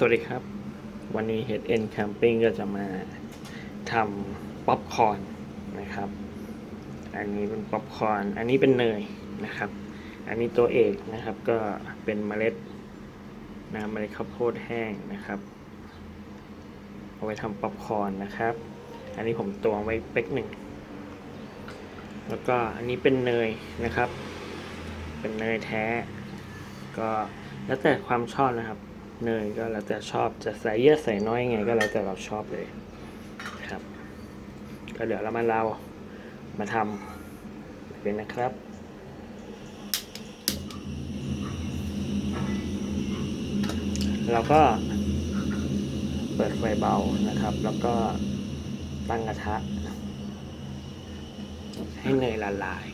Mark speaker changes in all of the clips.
Speaker 1: สวัสดีครับ วันนี้ Head End Camping ก็จะมาทำป๊อปคอร์นนะครับ อันนี้เป็นป๊อปคอร์นอันนี้เป็นเนยนะครับ อันนี้ตัวเอกนะครับก็เป็นเมล็ดนะเมล็ดข้าวโพดแห้งนะครับเอาไว้ทำป๊อปคอร์นนะครับ อันนี้ผมตวงไว้เป๊กหนึ่งแล้วก็อันนี้เป็นเนยนะครับ เป็นเนยแท้ ก็แล้วแต่ความชอบนะครับ เนยก็แล้วแต่ชอบจะใส่เยอะใส่น้อยยังไงก็แล้วแต่เราชอบเลยครับ ก็เดี๋ยวเรามาเรามาทำเป็นนะครับเราก็เปิดไฟเบานะครับ แล้วก็ตั้งกระทะ ให้เนยละลาย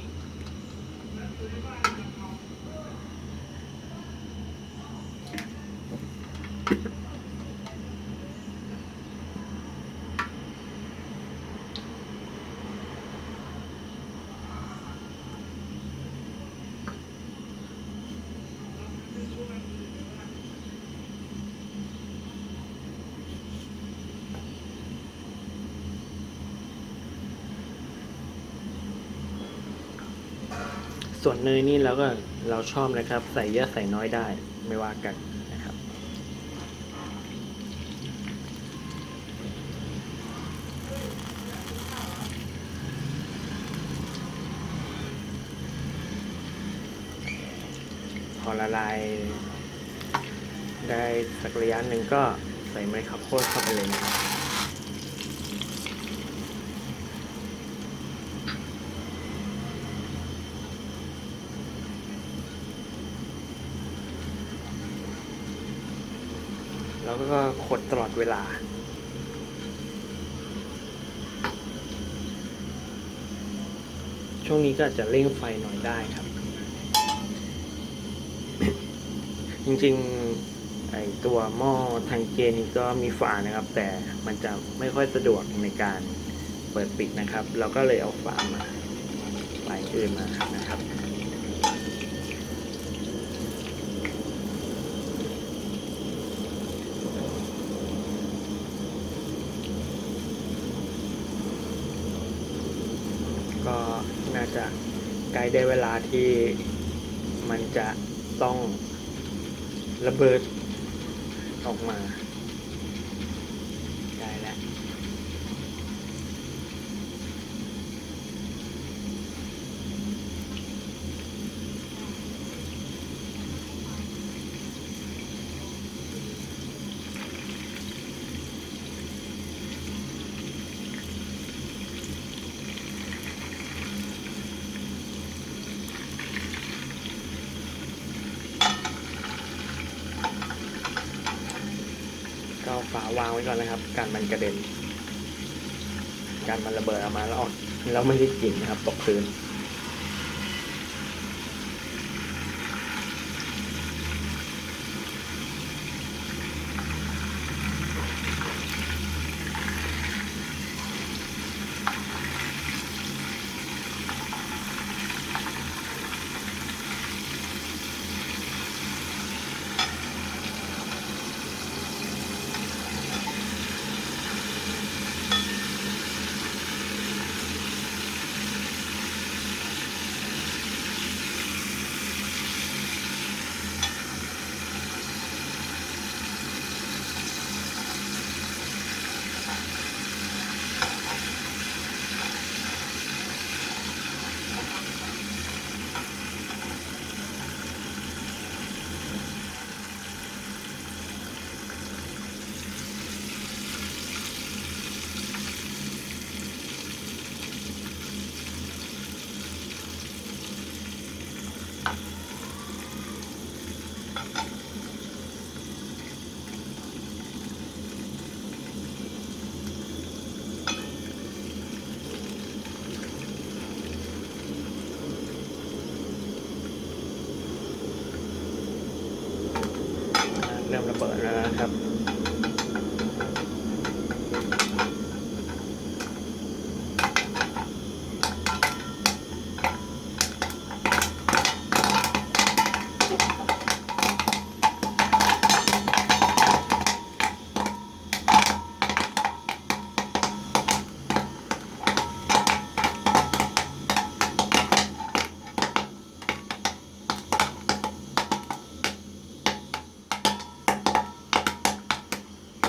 Speaker 1: ส่วนเนยนี่เราก็เราชอบนะครับ ใส่เยอะใส่น้อยได้ไม่ว่ากันนะครับ พอละลาย ได้สักระยะหนึ่งก็ใส่เมล็ดข้าวโพดเข้าไปเลยนะครับ แล้วก็ขดตลอดเวลา ช่วงนี้ก็อาจจะเร่งไฟหน่อยได้ครับ จริงๆไอตัวหม้อทางเกนนี่ก็มีฝานะครับ แต่มันจะไม่ค่อยสะดวกในการเปิดปิดนะครับ เราก็เลยเอาฝามาฝาอื่นมานะครับ ก็น่าจะใกล้ได้เวลาที่มันจะต้องระเบิดออกมาได้แล้ว ก็เอาฝา วางไว้ก่อนนะครับ การมันกระเด็น การมันระเบิดออกมาแล้วออกแล้วไม่ได้กลิ่นนะครับ ตกพื้น ก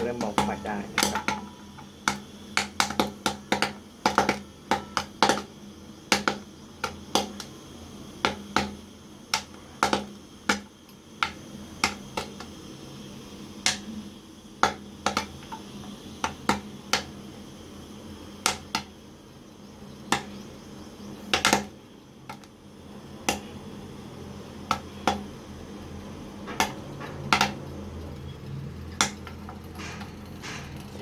Speaker 1: เริ่มบอกไฟได้นะครับ โอเค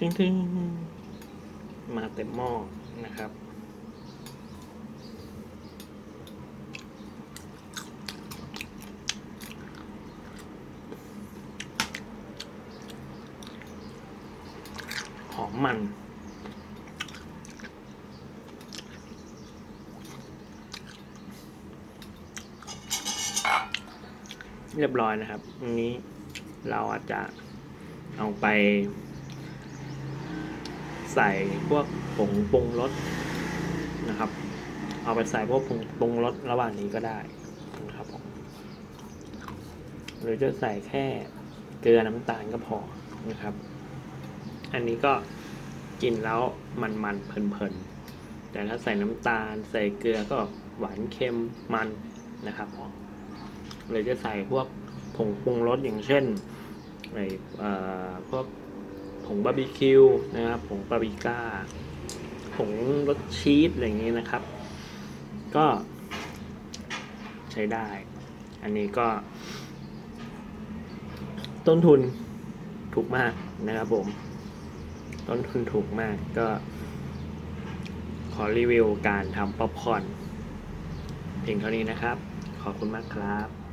Speaker 1: ทิ้งๆมาเต็มหม้อนะครับ หอมมันเรียบร้อยนะครับ อันนี้เราอาจจะเอาไป ใส่พวกผงปรุงรสนะครับ เอาไปใส่พวกผงปรุงรสระหว่างนี้ก็ได้นะครับหรือจะใส่แค่เกลือน้ำตาลก็พอนะครับ อันนี้ก็กินแล้วมันๆเพลินๆ แต่ถ้าใส่น้ำตาลใส่เกลือก็หวานเค็มมันนะครับผมหรือจะใส่พวกผงปรุงรสอย่างเช่นไอเอ่อพวก ผงบาร์บีคิวนะครับผงปาปริก้าผงรสชีสอะไรอย่างนี้นะครับ ก็ใช้ได้ อันนี้ก็ ต้นทุนถูกมากนะครับผม ต้นทุนถูกมากก็ ขอรีวิวการทำป๊อปคอร์นเพียงเท่านี้นะครับ ขอบคุณมากครับ